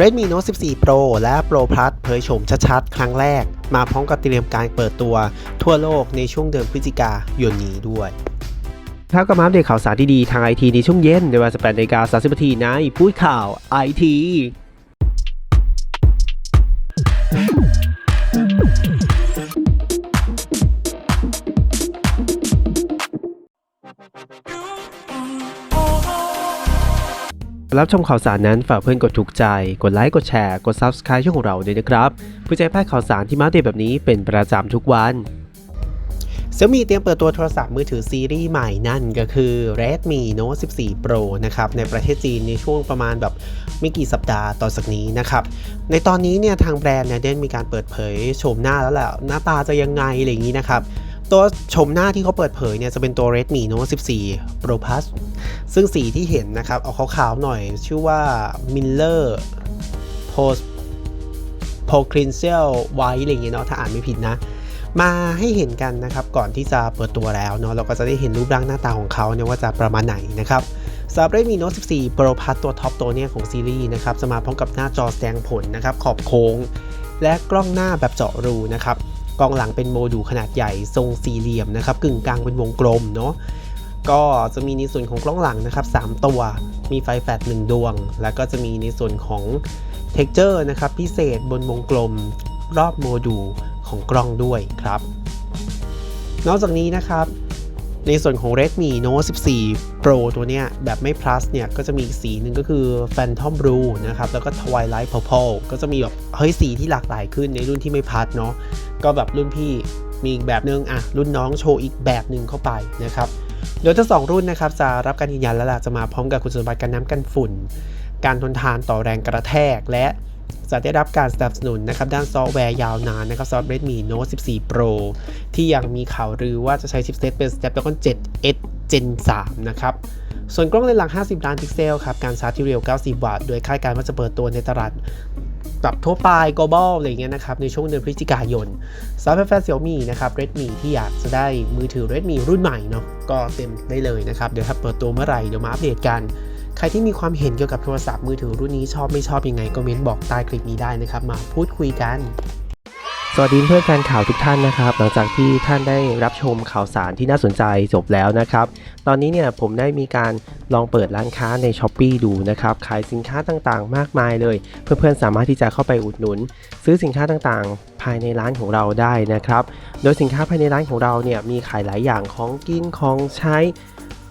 Redmi Note 14 Pro และ Pro Plus เผยโฉมชัดๆ ครั้งแรก มาพร้อมกับเตรียมการเปิดตัวทั่วโลกในช่วงเดือนพฤศจิกายนนี้ด้วยครับมาอัปเดตข่าวสารดีๆ ทางไอทีในช่วงเย็นในเวลา18นาฬิกา30นาทีในพูดข่าวไอที รับชมข่าวสารนั้นฝากเพื่อนกดถูกใจ กดไลค์ กดแชร์ กด Subscribe ช่องของเราด้วยนะครับเพื่อจะให้พลาดข่าวสารที่มาเดตแบบนี้เป็นประจำทุกวัน Xiaomi เตรียมเปิดตัวโทรศัพท์มือถือซีรีส์ใหม่นั่นก็คือ Redmi Note 14 Pro นะครับในประเทศจีนในช่วงประมาณแบบไม่กี่สัปดาห์ต่อจากนี้นะครับ ในตอนนี้เนี่ยทางแบรนด์เนี่ยได้มีการเปิดเผยโฉมหน้าแล้วแหละหน้าตาจะยังไงอะไรอย่างนี้นะครับ ตัวโฉมหน้าที่เขาเปิดเผยเนี่ยจะเป็นตัว Redmi Note 14 Pro Plus ซึ่งสีที่เห็นนะครับเอาขาวๆหน่อยชื่อว่า Miller Post p o c r i n c i a l White อะไรอย่างเงี้ยเนาะถ้าอ่านไม่ผิดนะ มาให้เห็นกันนะครับ ก่อนที่จะเปิดตัวแล้วเนาะเราก็จะได้เห็นรูปร่างหน้าตาของเขาเนี่ยว่าจะประมาณไหนนะครับสำหรับ Redmi Note 14 Pro Plus ตัวท็อปตัวเนี่ยของซีรีส์นะครับจะมาพร้อมกับหน้าจอแสดงผลนะครับขอบโค้ง และกล้องหน้าแบบเจาะรูนะครับ กล้องหลังเป็นโมดูลขนาดใหญ่ทรงสี่เหลี่ยมนะครับกึ่งกลางเป็นวงกลมเนาะก็จะมีในส่วนของกล้องหลังนะครับ3ตัว มีไฟแฟลช1ดวง แล้วก็จะมีในส่วนของเท็กเจอร์นะครับพิเศษบนวงกลมรอบโมดูลของกล้องด้วยครับ นอกจากนี้นะครับ ในส่วนของ Redmi Note 14 Pro ตัวเนี้ยแบบไม่ plus เนี่ยก็จะมีสีหนึ่งก็คือ Phantom Blue นะครับ แล้วก็ Twilight Purple ก็จะมีแบบเฮ้ยสีที่หลากหลายขึ้นในรุ่นที่ไม่ plus เนาะก็แบบรุ่นพี่มีอีกแบบนึงอะรุ่นน้องโชว์อีกแบบหนึ่งเข้าไปนะครับโดยทั้งสองรุ่นนะครับจะรับการยืนยันแล้วล่ะจะมาพร้อมกับคุณสมบัติการน้ำกันฝุ่น การทนทานต่อแรงกระแทกและ จะได้รับการสนับสนุนนะครับด้านซอฟต์แวร์ยาวนานนะครับสำหรับ Redmi Note 14 Pro ที่ยังมีข่าวลือว่าจะใช้ชิปเซตเป็น Snapdragon 7 X Gen 3 นะครับส่วนกล้องเลนส์หลัง 50 ล้านพิกเซลครับการชาร์จที่เร็ว 90 วัตต์ โดยคาดการณ์ว่าจะเปิดตัวในตลาดแบบทั่วไป global อะไรเงี้ยนะครับในช่วงเดือนพฤศจิกายนสำหรับแฟนๆ Xiaomi นะครับ Redmi ที่อยากจะได้มือถือ Redmi รุ่นใหม่เนาะก็เต็มได้เลยนะครับ เดี๋ยวถ้าเปิดตัวเมื่อไหร่เดี๋ยวมาอัปเดตกัน ใครที่มีความเห็นเกี่ยวกับโทรศัพท์มือถือรุ่นนี้ชอบไม่ชอบยังไงก็เม้นบอกใต้คลิปนี้ได้นะครับ มาพูดคุยกัน สวัสดีเพื่อนแฟนข่าวทุกท่านนะครับ หลังจากที่ท่านได้รับชมข่าวสารที่น่าสนใจจบแล้วนะครับ ตอนนี้เนี่ยผมได้มีการลองเปิดร้านค้าใน s h อ p e e ดูนะครับขายสินค้าต่างๆ มากมายเลย เพื่อนๆสามารถที่จะเข้าไปอุดหนุน ซื้อสินค้าต่างๆ ภายในร้านของเราได้นะครับ โดยสินค้าภายในร้านของเราเนี่ยมีขายหลายอย่างของกินของใช้